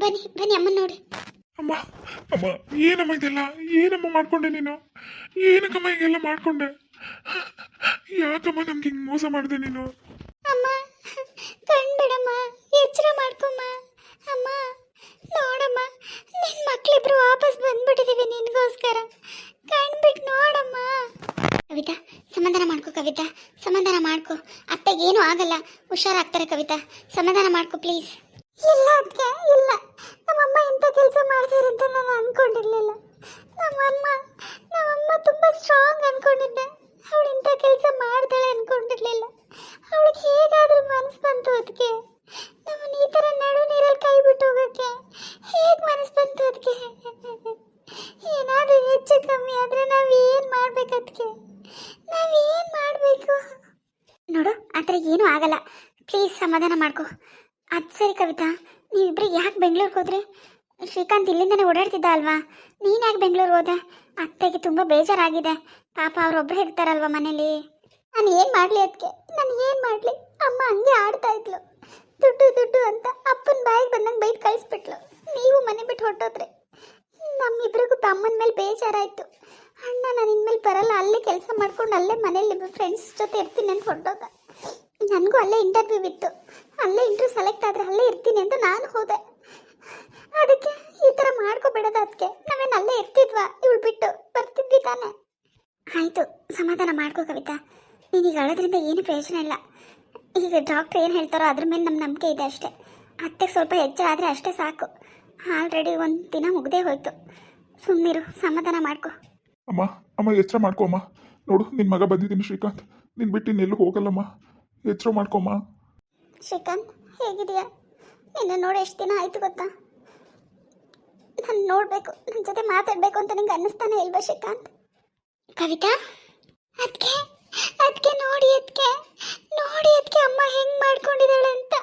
ಬನ್ನಿ ಬನ್ನಿ ಅಮ್ಮ ನೋಡಿ. ಅಮ್ಮ ಅಮ್ಮ ಏನಮ್ಮ ಇದೆಲ್ಲ? ಏನಮ್ಮ ಮಾಡ್ಕೊಂಡೆ ನೀನು? ಏನಕ್ಕಮ್ಮ ಹೀಗೆಲ್ಲ ಮಾಡ್ಕೊಂಡೆ? ಯಾಕಮ್ಮ ನಮ್ಗೆ ಹಿಂಗೆ ಮೋಸ ಮಾಡಿದೆ ನೀನು? ಅಮ್ಮ ಕಣ್ಬಿಡಮ್ಮ ಎಚ್ಚರ ಮಾಡ್ಕೊಮ್ಮ. ಅಮ್ಮ ನೋಡಮ್ಮ ನಿನ್ನ ಮಕ್ಕಳಿಬ್ರು ವಾಪಸ್ ಬಂದ್ಬಿಟ್ಟಿದೀವಿ ನಿನ್ಗೋಸ್ಕರ. ಕಣ್ಬಿಟ್ಟು ನೋಡಮ್ಮ. ಕವಿತಾ ಸಮಾಧಾನ ಮಾಡ್ಕೊ ಕವಿತಾ ಸಮಾಧಾನ ಮಾಡ್ಕೋ. ಏನೂ ಆಗಲ್ಲ. ಹುಷಾರಾಗ್ತಾರೆ ಕವಿತಾ. ಸಮಾಧಾನ ಮಾಡ್ಕೋ ಪ್ಲೀಸ್ ಇಲ್ಲ ಅದಕ್ಕೆ ಇಲ್ಲ. ನಮ್ಮಮ್ಮ ಇಂಥ ಕೆಲಸ ಮಾಡ್ತಾರೆ ಅಂತ ನಾನು ಅನ್ಕೊಂಡಿರ್ಲಿಲ್ಲ. ನಮ್ಮಮ್ಮ ನಮ್ಮಮ್ಮ ತುಂಬ ಸ್ಟ್ರಾಂಗ್ ಅನ್ಕೊಂಡಿದ್ದೆ. ಅವಳು ಇಂಥ ಕೆಲಸ ಮಾಡ್ತಾಳೆ ಅನ್ಕೊಂಡಿರ್ಲಿಲ್ಲ. ಅವಳಿಗೆ ಹೇಗಾದ್ರೂ ಮನಸ್ಸು ಬಂತು ಅದಕ್ಕೆ ನಮ್ಮನ್ನ ಈ ಥರ ನಡು ನೀರಲ್ಲಿ ಕೈ ಬಿಟ್ಟು ಹೋಗಕ್ಕೆ ಹೇಗೆ ಮನಸ್ಸು ಬಂತು ಅದಕ್ಕೆ ಏನಾದರೂ ಹೆಚ್ಚು ಕಮ್ಮಿ ಆದರೆ ನಾವೇನು ಮಾಡ್ಬೇಕು ಅದಕ್ಕೆ ನಾವೇನು ಮಾಡಬೇಕು? ನೋಡು, ಆ ಥರ ಏನೂ ಆಗಲ್ಲ. ಪ್ಲೀಸ್ ಸಮಾಧಾನ ಮಾಡ್ಕೊ. ಅದು ಸರಿ ಕವಿತಾ, ನೀವಿಬ್ರು ಯಾಕೆ ಬೆಂಗಳೂರಿಗೆ ಹೋದ್ರಿ? ಶ್ರೀಕಾಂತ್ ಇಲ್ಲಿಂದನೇ ಓಡಾಡ್ತಿದ್ದ ಅಲ್ವಾ? ನೀನು ಯಾಕೆ ಬೆಂಗ್ಳೂರಿಗೆ ಹೋದೆ? ಅತ್ತೆಗೆ ತುಂಬ ಬೇಜಾರಾಗಿದೆ. ಪಾಪ ಅವರೊಬ್ಬರೇ ಇರ್ತಾರಲ್ವಾ ಮನೇಲಿ? ನಾನು ಏನು ಮಾಡಲಿ ಅದಕ್ಕೆ ನಾನು ಏನು ಮಾಡಲಿ? ಅಮ್ಮ ಹಂಗೆ ಆಡ್ತಾ ಇದ್ಲು. ದುಡ್ಡು ದುಡ್ಡು ಅಂತ ಅಪ್ಪನ ಬಾಯಿಗೆ ಬಂದಂಗೆ ಬೈದು ಕಳಿಸ್ಬಿಟ್ಲು. ನೀವು ಮನೆ ಬಿಟ್ಟು ಹೊರಟೋದ್ರಿ. ನಮ್ಮಿಬ್ರಿಗೂ ತಮ್ಮನ ಮೇಲೆ ಬೇಜಾರಾಯಿತು. ಅಣ್ಣ ನಾನು ಇನ್ಮೇಲೆ ಬರಲ್ಲ, ಅಲ್ಲೇ ಕೆಲಸ ಮಾಡ್ಕೊಂಡು ಅಲ್ಲೇ ಮನೇಲಿ ಫ್ರೆಂಡ್ಸ್ ಜೊತೆ ಇರ್ತೀನಿ ಅಂತ ಹೊರಟೋದ. ನನಗೂ ಅಲ್ಲೇ ಇಂಟರ್ವ್ಯೂ ಇತ್ತು ಅಲ್ಲೇ ಇಂಟರ್ವ್ಯೂ ಸೆಲೆಕ್ಟ್ ಆದರೆ ಅಲ್ಲೇ ಇರ್ತೀನಿ ಅಂತ ನಾನು ಹೋದೆ. ಅದಕ್ಕೆ ಈ ಥರ ಮಾಡ್ಕೋಬೇಡದ ಅದಕ್ಕೆ ನಾವೇನು ಅಲ್ಲೇ ಇರ್ತಿದ್ವಾ? ಇವಳು ಬಿಟ್ಟು ಬರ್ತಿದ್ವಿ ತಾನೆ. ಆಯಿತು, ಸಮಾಧಾನ ಮಾಡ್ಕೋ ಕವಿತಾ. ನೀನೀಗ ಅಳೋದ್ರಿಂದ ಏನು ಪ್ರಯೋಜನ ಇಲ್ಲ. ಈಗ ಡಾಕ್ಟ್ರ್ ಏನು ಹೇಳ್ತಾರೋ ಅದ್ರ ಮೇಲೆ ನಮ್ಮ ನಂಬಿಕೆ ಇದೆ ಅಷ್ಟೇ. ಅತ್ತೆಗೆ ಸ್ವಲ್ಪ ಎಚ್ಚರ ಆದರೆ ಅಷ್ಟೇ ಸಾಕು. ಆಲ್ರೆಡಿ ಒಂದು ದಿನ ಮುಗ್ದೇ ಹೋಯ್ತು. ಸುಮ್ಮನಿರು ಸಮಾಧಾನ ಮಾಡ್ಕೊ. ಅಮ್ಮ ಅಮ್ಮ ಎಚ್ಚರ ಮಾಡ್ಕೋ ಅಮ್ಮ. ನೋಡು ನಿನ್ನ ಮಗ ಬಂದಿದ್ದೀನಿ ಶ್ರೀಕಾಂತ್. ನಿನ್ನ ಬಿಟ್ಟು ಇನ್ನೆಲ್ಲೂ ಹೋಗಲ್ಲಮ್ಮ. ಎಚ್ಚರ ಮಾಡ್ಕೊಮ್ಮ. ಶ್ರೀಕಾಂತ್ ಹೇಗಿದೆಯಾ ನಿನ್ನ ನೋಡಿ ಎಷ್ಟು ದಿನ ಆಯ್ತು ಗೊತ್ತಾ? ನಾನು ನೋಡಬೇಕು ನನ್ನ ಜೊತೆ ಮಾತಾಡಬೇಕು ಅಂತ ನಿಂಗೆ ಅನ್ನಿಸ್ತಾನೆ ಇಲ್ವಾ ಶ್ರೀಕಾಂತ್? ಕವಿತಾ ಅದಕ್ಕೆ ಅದಕ್ಕೆ ನೋಡಿ ಅದಕ್ಕೆ ನೋಡಿ ಅದಕ್ಕೆ ಅಮ್ಮ ಹೆಂಗ್ ಮಾಡ್ಕೊಂಡಿದ್ದಾಳೆ ಅಂತ.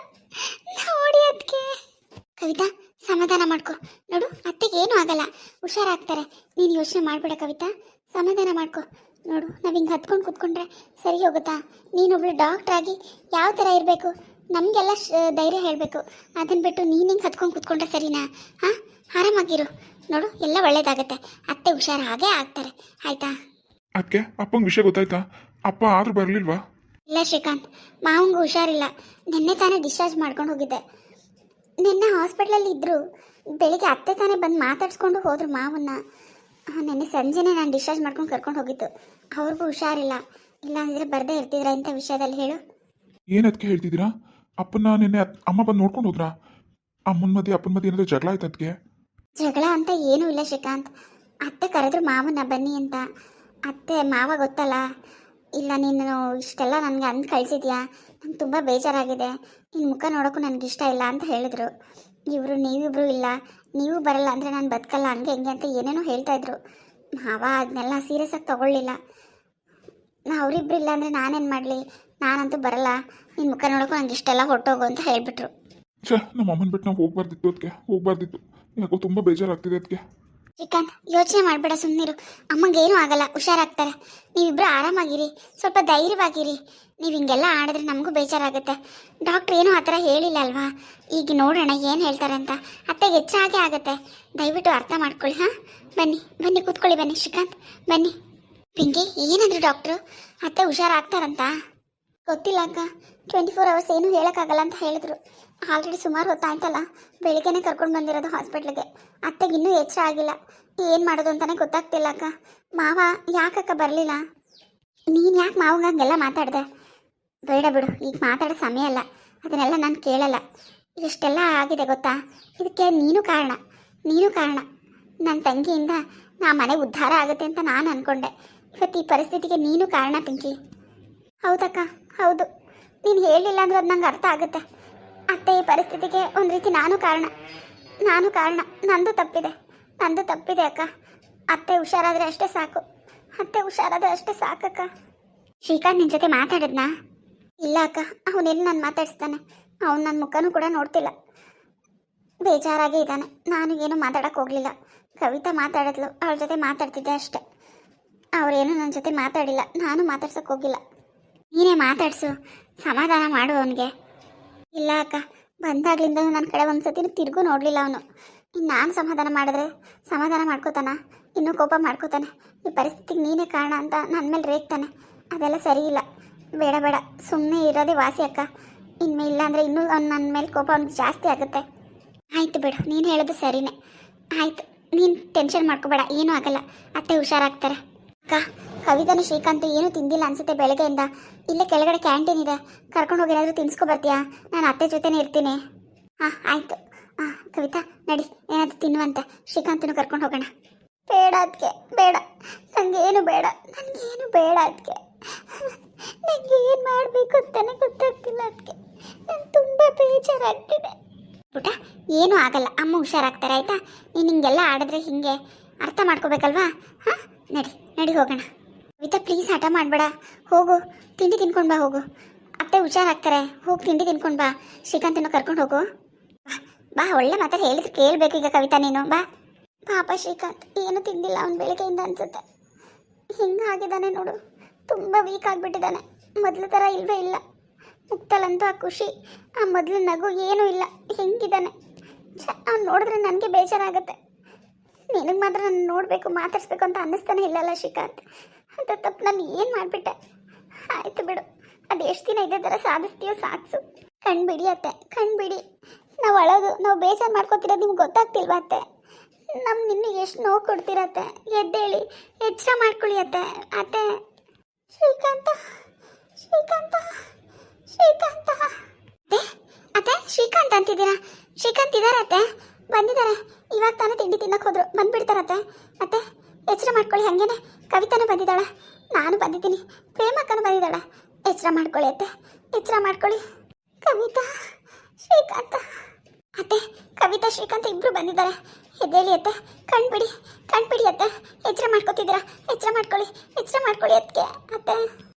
ನೋಡಿ ಅದಕ್ಕೆ ಕವಿತಾ, ಸಮಾಧಾನ ಮಾಡ್ಕೊ. ನೋಡು, ಅತ್ತೆಗೆ ಏನೂ ಆಗಲ್ಲ. ಹುಷಾರಾಗ್ತಾರೆ. ನೀನು ಯೋಚನೆ ಮಾಡಬೇಡ ಕವಿತಾ. ಸಮಾಧಾನ ಮಾಡ್ಕೊ. ನೋಡು ನಾವು ಹಿಂಗೆ ಹತ್ಕೊಂಡು ಕೂತ್ಕೊಂಡ್ರೆ ಸರಿ ಹೋಗುತ್ತಾ? ನೀನೊಬ್ಳು ಡಾಕ್ಟ್ರ್ ಆಗಿ ಯಾವ ಥರ ಇರಬೇಕು? ನಮಗೆಲ್ಲ ಧೈರ್ಯ ಹೇಳಬೇಕು. ಅದನ್ನು ಬಿಟ್ಟು ನೀನು ಹಿಂಗೆ ಹತ್ಕೊಂಡು ಕೂತ್ಕೊಂಡ್ರೆ ಸರಿನಾ? ಹಾಂ? ಆರಾಮಾಗಿರು. ನೋಡು ಎಲ್ಲ ಒಳ್ಳೇದಾಗತ್ತೆ. ಅತ್ತೆ ಹುಷಾರು ಹಾಗೆ ಆಗ್ತಾರೆ. ಆಯ್ತಾ? ಅದಕ್ಕೆ ಅಪ್ಪಂಗೆ ವಿಷಯ ಗೊತ್ತಾಯ್ತಾ? ಅಪ್ಪ ಆದ್ರೂ ಬರಲಿಲ್ವಾ? ಇಲ್ಲ ಶ್ರೀಕಾಂತ್ ಮಾವಂಗೆ ಹುಷಾರಿಲ್ಲ. ನಿನ್ನೆ ತಾನೇ ಡಿಸ್ಚಾರ್ಜ್ ಮಾಡ್ಕೊಂಡು ಹೋಗಿದ್ದೆ. ನಿನ್ನೆ ಹಾಸ್ಪಿಟ್ಲಲ್ಲಿ ಇದ್ದರು ಬೆಳಿಗ್ಗೆ ಅತ್ತೆ ತಾನೇ ಬಂದು ಮಾತಾಡಿಸ್ಕೊಂಡು ಹೋದ್ರು ಮಾವನ್ನ. ನಿನ್ನೆ ಸಂಜೆನೇ ನಾನು ಡಿಸ್ಚಾರ್ಜ್ ಮಾಡ್ಕೊಂಡು ಕರ್ಕೊಂಡು ಹೋಗಿತ್ತು ಅವ್ರಿಗೂ ಹುಷಾರಿಲ್ಲ. ಇಲ್ಲ ಅಂದರೆ ಬರದೇ ಇರ್ತಿದ್ರ ಇಂಥ ವಿಷಯದಲ್ಲಿ ಹೇಳು. ಏನು ಅದಕ್ಕೆ ಹೇಳ್ತಿದ್ದೀರಾ? ಅಪ್ಪನ ನಿನ್ನೆ ಅತ್- ಅಮ್ಮ ಬಂದು ನೋಡ್ಕೊಂಡು ಹೋದ್ರಾ? ಅಮ್ಮನ ಮಧ್ಯೆ ಅಪ್ಪನ ಮಧ್ಯೆ ಏನಾದ್ರು ಜಗಳ ಆಯ್ತು ಅದಕ್ಕೆ ಜಗಳ ಅಂತ ಏನೂ ಇಲ್ಲ ಶ್ರೀಕಾಂತ್. ಅತ್ತೆ ಕರೆದ್ರು ಮಾವನ ಬನ್ನಿ ಅಂತ. ಅತ್ತೆ ಮಾವ ಗೊತ್ತಲ್ಲ? ಇಲ್ಲ ನೀನು ಇಷ್ಟೆಲ್ಲ ನನಗೆ ಅಂದು ಕಳಿಸಿದ್ಯಾ? ನಂಗೆ ತುಂಬ ಬೇಜಾರಾಗಿದೆ. ನಿನ್ನ ಮುಖ ನೋಡೋಕ್ಕೂ ನನಗೆ ಇಷ್ಟ ಇಲ್ಲ ಅಂತ ಹೇಳಿದ್ರು. ಇವರು ನೀವಿಬ್ರು ಇಲ್ಲ, ನೀವು ಬರಲ್ಲ ಅಂದರೆ ನಾನು ಬದುಕಲ್ಲ, ಹಂಗೆ ಹೆಂಗೆ ಅಂತ ಏನೇನೋ ಹೇಳ್ತಾ ಇದ್ರು. ಮಾವ ಅದನ್ನೆಲ್ಲ ಸೀರಿಯಸ್ಸಾಗಿ ತೊಗೊಳ್ಳಿಲ್ಲ. ನಾ ಅವರಿಬ್ರು ಇಲ್ಲ ಅಂದರೆ ನಾನೇನು ಮಾಡಲಿ? ನಾನಂತೂ ಬರಲ್ಲ. ನಿನ್ನ ಮುಖ ನೋಡೋಕ್ಕೂ ನಂಗೆ ಇಷ್ಟೆಲ್ಲ ಹೊರಟೋಗು ಅಂತ ಹೇಳಿಬಿಟ್ರು. ಛೇ ನಮ್ಮ ಅಮ್ಮನ ಬಿಟ್ಟು ನಾವು ಹೋಗ್ಬಾರ್ದಿತ್ತು ಅದಕ್ಕೆ ಹೋಗ್ಬಾರ್ದಿತ್ತು. ಯಾಕೋ ತುಂಬ ಬೇಜಾರಾಗ್ತಿದೆ ಅದಕ್ಕೆ ಶ್ರೀಕಾಂತ್, ಯೋಚನೆ ಮಾಡಬೇಡ ಸುಮ್ಮನಿರು ಅಮ್ಮಂಗೆ ಏನೂ ಆಗಲ್ಲ, ಹುಷಾರಾಗ್ತಾರೆ. ನೀವಿಬ್ಬರು ಆರಾಮಾಗಿರಿ, ಸ್ವಲ್ಪ ಧೈರ್ಯವಾಗಿರಿ. ನೀವು ಹಿಂಗೆಲ್ಲ ಆಡಿದ್ರೆ ನಮಗೂ ಬೇಜಾರಾಗುತ್ತೆ. ಡಾಕ್ಟ್ರ್ ಏನೂ ಆ ಥರ ಹೇಳಿಲ್ಲ ಅಲ್ವಾ? ಈಗ ನೋಡೋಣ ಏನು ಹೇಳ್ತಾರೆ ಅಂತ. ಅತ್ತೆಗೆ ಹೆಚ್ಚಾಗೆ ಆಗುತ್ತೆ. ದಯವಿಟ್ಟು ಅರ್ಥ ಮಾಡ್ಕೊಳ್ಳಿ, ಹಾಂ? ಬನ್ನಿ ಬನ್ನಿ, ಕೂತ್ಕೊಳ್ಳಿ ಬನ್ನಿ, ಶ್ರೀಕಾಂತ್, ಬನ್ನಿ. ಪಿಂಕಿ, ಏನಂದ್ರು ಡಾಕ್ಟ್ರು? ಅತ್ತೆ ಹುಷಾರಾಗ್ತಾರಂತ? ಗೊತ್ತಿಲ್ಲ ಅಕ್ಕ. ಟ್ವೆಂಟಿ ಫೋರ್ ಅವರ್ಸ್ ಏನೂ ಹೇಳೋಕ್ಕಾಗಲ್ಲ ಅಂತ ಹೇಳಿದ್ರು. ಆಲ್ರೆಡಿ ಸುಮಾರು ಹೊತ್ತಾಯ್ತಲ್ಲ ಬೆಳಿಗ್ಗೆನೆ ಕರ್ಕೊಂಡು ಬಂದಿರೋದು ಹಾಸ್ಪಿಟ್ಲಿಗೆ. ಅತ್ತೆಗೆ ಇನ್ನೂ ಎಚ್ಚರ ಆಗಿಲ್ಲ. ಏನು ಮಾಡೋದು ಅಂತಲೇ ಗೊತ್ತಾಗ್ತಿಲ್ಲ ಅಕ್ಕ. ಮಾವ ಯಾಕಕ್ಕ ಬರಲಿಲ್ಲ? ನೀನು ಯಾಕೆ ಮಾವಂಗೆ ಹಂಗೆಲ್ಲ ಮಾತಾಡಿದೆ? ಬೇಡ ಬಿಡು, ಈಗ ಮಾತಾಡೋ ಸಮಯ ಅಲ್ಲ. ಅದನ್ನೆಲ್ಲ ನಾನು ಕೇಳಲ್ಲ. ಇಷ್ಟೆಲ್ಲ ಆಗಿದೆ ಗೊತ್ತಾ? ಇದಕ್ಕೆ ನೀನು ಕಾರಣ. ನೀನು ಕಾರಣ. ನನ್ನ ತಂಗಿಯಿಂದ ನಾ ಮನೆ ಉದ್ಧಾರ ಆಗುತ್ತೆ ಅಂತ ನಾನು ಅಂದ್ಕೊಂಡೆ ಇವತ್ತು ಈ ಪರಿಸ್ಥಿತಿಗೆ ನೀನು ಕಾರಣ, ಪಿಂಕಿ. ಹೌದಕ್ಕ, ಹೌದು. ನೀನು ಹೇಳಿಲ್ಲ ಅಂದ್ರೆ ಅದು ನಂಗೆ ಅರ್ಥ ಆಗುತ್ತೆ. ಅತ್ತೆ ಈ ಪರಿಸ್ಥಿತಿಗೆ ಒಂದು ರೀತಿ ನಾನು ಕಾರಣ. ನಾನು ಕಾರಣ. ನಂದು ತಪ್ಪಿದೆ. ನಂದು ತಪ್ಪಿದೆ ಅಕ್ಕ. ಅತ್ತೆ ಹುಷಾರಾದರೆ ಅಷ್ಟೇ ಸಾಕು. ಅತ್ತೆ ಹುಷಾರಾದರೆ ಅಷ್ಟೇ ಸಾಕಕ್ಕ. ಶ್ರೀಕಾಂತ್ ನಿನ್ನ ಜೊತೆ ಮಾತಾಡಿದ್ನಾ? ಇಲ್ಲ ಅಕ್ಕ. ಅವನೆಲ್ಲಿ ನಾನು ಮಾತಾಡಿಸ್ತಾನೆ? ಅವನು ನನ್ನ ಮುಖನೂ ಕೂಡ ನೋಡ್ತಿಲ್ಲ. ಬೇಜಾರಾಗೇ ಇದ್ದಾನೆ. ನಾನು ಏನು ಮಾತಾಡಕ್ಕೆ ಹೋಗಲಿಲ್ಲ. ಕವಿತಾ ಮಾತಾಡಿದ್ಲು. ಅವಳ ಜೊತೆ ಮಾತಾಡ್ತಿದ್ದೆ ಅಷ್ಟೆ. ಅವರೇನು ನನ್ನ ಜೊತೆ ಮಾತಾಡಿಲ್ಲ. ನಾನು ಮಾತಾಡ್ಸೋಕೆ ಹೋಗಿಲ್ಲ. ನೀನೇ ಮಾತಾಡ್ಸು. ಸಮಾಧಾನ ಮಾಡು ಅವನಿಗೆ. ಇಲ್ಲ ಅಕ್ಕ, ಬಂದಾಗ್ಲಿಂದ ನನ್ನ ಕಡೆ ಒಂದು ಸತಿನೂ ತಿರುಗೂ ನೋಡಲಿಲ್ಲ ಅವನು. ಇನ್ನು ನಾನು ಸಮಾಧಾನ ಮಾಡಿದ್ರೆ ಸಮಾಧಾನ ಮಾಡ್ಕೋತಾನ, ಇನ್ನೂ ಕೋಪ ಮಾಡ್ಕೋತಾನೆ. ಈ ಪರಿಸ್ಥಿತಿಗೆ ನೀನೇ ಕಾರಣ ಅಂತ ನನ್ನ ಮೇಲೆ ರೇಗ್ತಾನೆ. ಅದೆಲ್ಲ ಸರಿ ಇಲ್ಲ. ಬೇಡ ಬೇಡ. ಸುಮ್ಮನೆ ಇರೋದೇ ವಾಸಿ ಅಕ್ಕ. ಇನ್ಮೇ ಇಲ್ಲ ಅಂದರೆ ಇನ್ನೂ ಅವ್ನು ನನ್ನ ಮೇಲೆ ಕೋಪ ಅವ್ನಿಗೆ ಜಾಸ್ತಿ ಆಗುತ್ತೆ. ಆಯಿತು ಬಿಡು, ನೀನು ಹೇಳೋದು ಸರಿನೇ. ಆಯಿತು, ನೀನು ಟೆನ್ಷನ್ ಮಾಡ್ಕೋಬೇಡ, ಏನೂ ಆಗಲ್ಲ. ಅತ್ತೆ ಹುಷಾರಾಗ್ತಾರೆ. ಅಕ್ಕ ಕವಿತಾನು ಶ್ರೀಕಾಂತ್ ಏನೂ ತಿಂದಿಲ್ಲ ಅನ್ಸುತ್ತೆ ಬೆಳಗ್ಗೆಯಿಂದ. ಇಲ್ಲೇ ಕೆಳಗಡೆ ಕ್ಯಾಂಟೀನ್ ಇದೆ. ಕರ್ಕೊಂಡು ಹೋಗಿ ಏನಾದರೂ ತಿನ್ಸ್ಕೊ ಬರ್ತೀಯಾ? ನಾನು ಅತ್ತೆ ಜೊತೆನೇ ಇರ್ತೀನಿ. ಹಾಂ ಆಯಿತು. ಹಾಂ ಕವಿತಾ, ನಡಿ. ಏನಾದರೂ ತಿನ್ನುವಂತೆ. ಶ್ರೀಕಾಂತನು ಕರ್ಕೊಂಡು ಹೋಗೋಣ. ಬೇಡ ಅದಕ್ಕೆ ಬೇಡ. ನನಗೇನು ಬೇಡ. ನನಗೇನು ಬೇಡ ಅದಕ್ಕೆ ನನಗೆ ಏನು ಮಾಡಬೇಕು ಅಂತಾನೆ ಗೊತ್ತಾಗ್ತಿಲ್ಲ ಅದಕ್ಕೆ ನಂಗೆ ತುಂಬ ಬೇಜಾರಾಗ್ತಿದೆ. ಊಟ? ಏನೂ ಆಗಲ್ಲ. ಅಮ್ಮ ಹುಷಾರಾಗ್ತಾರೆ, ಆಯ್ತಾ? ನೀನು ಹಿಂಗೆಲ್ಲ ಆಡಿದ್ರೆ ಹಿಂಗೆ ಅರ್ಥ ಮಾಡ್ಕೋಬೇಕಲ್ವಾ? ಹಾಂ? ನಡಿ. ನಡಿ ಹೋಗೋಣ. ಕವಿತಾ ಪ್ಲೀಸ್ ಹಠ ಮಾಡಬೇಡ. ಹೋಗು ತಿಂಡಿ ತಿನ್ಕೊಂಡು ಬಾ ಹೋಗು. ಅತ್ತೆ ಹುಷಾರಾಗ್ತಾರೆ. ಹೋಗಿ ತಿಂಡಿ ತಿನ್ಕೊಂಡು ಬಾ. ಶ್ರೀಕಾಂತನ ಕರ್ಕೊಂಡು ಹೋಗು. ಬಾ, ಒಳ್ಳೆ ಮಾತಾಡಿ ಹೇಳಿದ್ರೆ ಕೇಳಬೇಕು ಈಗ ಕವಿತಾ ನೀನು. ಬಾ. ಪಾಪ ಶ್ರೀಕಾಂತ್ ಏನು ತಿಂದಿಲ್ಲ ಅವ್ನು ಬೆಳಗ್ಗೆಯಿಂದ ಅನ್ಸುತ್ತೆ. ಹಿಂಗಾಗಿದ್ದಾನೆ ನೋಡು. ತುಂಬ ವೀಕ್ ಆಗಿಬಿಟ್ಟಿದ್ದಾನೆ. ಮೊದಲು ಥರ ಇಲ್ವೇ ಇಲ್ಲ. ಮುಕ್ತಲಂತೂ ಆ ಖುಷಿ ಆ ಮೊದಲು ನಗು ಏನೂ ಇಲ್ಲ. ಹೆಂಗಿದ್ದಾನೆ. ಅವ್ನು ನೋಡಿದ್ರೆ ನನಗೆ ಬೇಜಾರಾಗುತ್ತೆ. ನಿನಗೆ ಮಾತ್ರ ನಾನು ನೋಡಬೇಕು ಮಾತಾಡಿಸ್ಬೇಕು ಅಂತ ಅನ್ನಿಸ್ತಾನೆ ಇಲ್ಲಲ್ಲ ಶ್ರೀಕಾಂತ್. ಅಂತ ತಪ್ಪು ನಾನು ಏನು ಮಾಡಿಬಿಟ್ಟೆ? ಆಯಿತು ಬಿಡು. ಅದು ಎಷ್ಟು ದಿನ ಇದೇ ಥರ ಸಾಧಿಸ್ತೀಯೋ ಸಾಕ್ಸು. ಕಣ್ಬಿಡಿ ಅತ್ತೆ, ಕಣ್ಬಿಡಿ. ನಾವು ಅಳೋದು, ನಾವು ಬೇಜಾರು ಮಾಡ್ಕೋತಿರೋದು ನಿಮ್ಗೆ ಗೊತ್ತಾಗ್ತಿಲ್ವಾ ಅತ್ತೆ? ನಮ್ಮ ನಿನ್ನ ಎಷ್ಟು ನೋವು ಕೊಡ್ತಿರತ್ತೆ ಎದ್ದೇಳಿ, ಎಚ್ಚರ ಮಾಡ್ಕೊಳ್ಳಿ ಅತ್ತೆ. ಅತ್ತೆ. ಶ್ರೀಕಾಂತ ಶ್ರೀಕಾಂತ ಶ್ರೀಕಾಂತ. ಅತ್ತೆ ಶ್ರೀಕಾಂತ್ ಅಂತಿದ್ದೀರಾ? ಶ್ರೀಕಾಂತ್ ಇದಾರತ್ತೆ ಬಂದಿದ್ದಾರೆ. ಇವಾಗ ತಾನೇ ತಿಂಡಿ ತಿನ್ನಕ್ಕೆ ಹೋದ್ರು. ಬಂದ್ಬಿಡ್ತಾರತ್ತೆ. ಅತ್ತೆ ಎಚ್ಚರ ಮಾಡ್ಕೊಳ್ಳಿ ಹಂಗೇನೆ. ಕವಿತಾನು ಬಂದಿದ್ದಾಳೆ. ನಾನು ಬಂದಿದ್ದೀನಿ. ಪ್ರೇಮಕ್ಕನು ಬಂದಿದ್ದಾಳೆ. ಎಚ್ಚರ ಮಾಡ್ಕೊಳ್ಳಿ ಅತ್ತೆ. ಎಚ್ಚರ ಮಾಡ್ಕೊಳ್ಳಿ. ಕವಿತಾ, ಶ್ರೀಕಾಂತ. ಅತ್ತೆ, ಕವಿತಾ, ಶ್ರೀಕಾಂತ ಇಬ್ರು ಬಂದಿದ್ದಾರೆ. ಎದ್ದೇಳಿ ಅತ್ತೆ. ಕಣ್ಬಿಡಿ. ಕಣ್ಬಿಡಿ ಅತ್ತೆ. ಎಚ್ಚರ ಮಾಡ್ಕೊತಿದ್ದೀರಾ? ಎಚ್ಚರ ಮಾಡ್ಕೊಳ್ಳಿ. ಎಚ್ಚರ ಮಾಡ್ಕೊಳ್ಳಿ ಅದಕ್ಕೆ ಅತ್ತೆ.